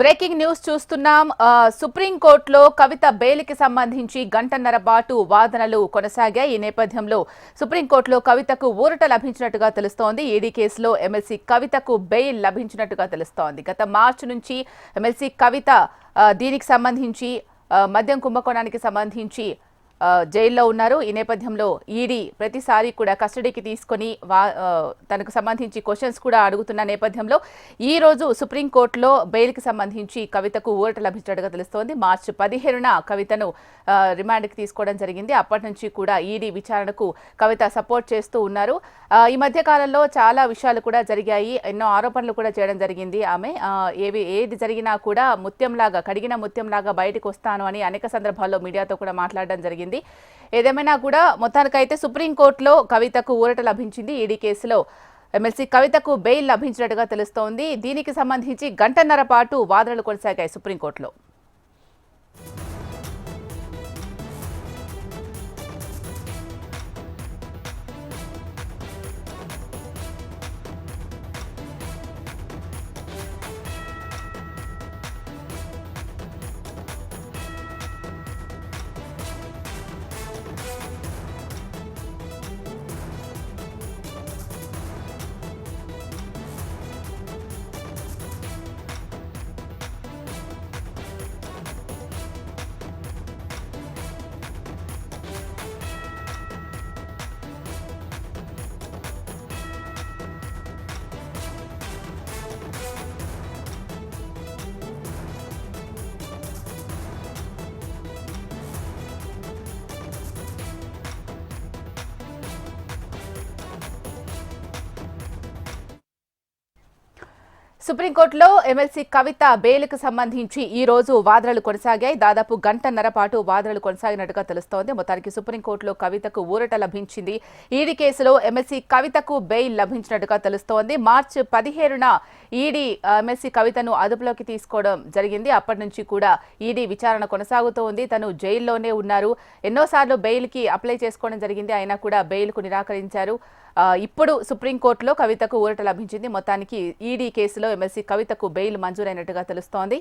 Breaking news చూస్తున్నాం. సుప్రీంకోర్టులో కవిత బెయిల్కి సంబంధించి గంటన్నర పాటు వాదనలు కొనసాగాయి. ఈ నేపథ్యంలో సుప్రీంకోర్టులో కవితకు ఊరట లభించినట్టుగా తెలుస్తోంది. ఈడీ కేసులో ఎమ్మెల్సీ కవితకు బెయిల్ లభించినట్టుగా తెలుస్తోంది. గత మార్చి నుంచి ఎమ్మెల్సీ కవిత దీనికి సంబంధించి మద్యం కుంభకోణానికి సంబంధించి జైల్లో ఉన్నారు. ఈ నేపథ్యంలో ఈడీ ప్రతిసారి కూడా కస్టడీకి తీసుకొని వా తనకు సంబంధించి క్వశ్చన్స్ కూడా అడుగుతున్న నేపథ్యంలో ఈ రోజు సుప్రీంకోర్టులో బెయిల్కి సంబంధించి కవితకు ఊరట లభించినట్టుగా తెలుస్తోంది. మార్చి పదిహేనున కవితను రిమాండ్కి తీసుకోవడం జరిగింది. అప్పటి నుంచి కూడా ఈడీ విచారణకు కవిత సపోర్ట్ చేస్తూ ఉన్నారు. ఈ మధ్య కాలంలో చాలా విషయాలు కూడా జరిగాయి. ఎన్నో ఆరోపణలు కూడా చేయడం జరిగింది ఆమె. ఏవి ఏది జరిగినా కూడా ముత్యంలాగా కడిగిన ముత్యంలాగా బయటకు వస్తాను అని అనేక సందర్భాల్లో మీడియాతో కూడా మాట్లాడడం జరిగింది. ఏదేమైనా కూడా మొత్తానికైతే సుప్రీంకోర్టులో కవితకు ఊరట లభించింది. ఈడీ కేసులో ఎమ్మెల్సీ కవితకు బెయిల్ లభించినట్టుగా తెలుస్తోంది. దీనికి సంబంధించి గంటన్నర పాటు వాదనలు కొనసాగాయి సుప్రీంకోర్టులో. సుప్రీంకోర్టులో ఎమ్మెల్సీ కవిత బెయిల్కు సంబంధించి ఈ రోజు వాదనలు కొనసాగాయి. దాదాపు గంటన్నర పాటు వాదనలు కొనసాగినట్టుగా తెలుస్తోంది. మొత్తానికి సుప్రీంకోర్టులో కవితకు ఊరట లభించింది. ఈడీ కేసులో ఎమ్మెల్సీ కవితకు బెయిల్ లభించినట్టుగా తెలుస్తోంది. మార్చి పదిహేనున ఈడీ ఎమ్మెల్సీ కవితను అదుపులోకి తీసుకోవడం జరిగింది. అప్పటి నుంచి కూడా ఈడీ విచారణ కొనసాగుతూ ఉంది తను జైల్లోనే ఉన్నారు. ఎన్నోసార్లు బెయిల్కి అప్లై చేసుకోవడం జరిగింది. అయినా కూడా బెయిల్కు నిరాకరించారు. ఇప్పుడు సుప్రీంకోర్టులో కవితకు ఊరట లభించింది. మొత్తానికి ఈడీ కేసులో ఎమ్మెల్సీ కవితకు బెయిల్ మంజూరైనట్టుగా తెలుస్తోంది.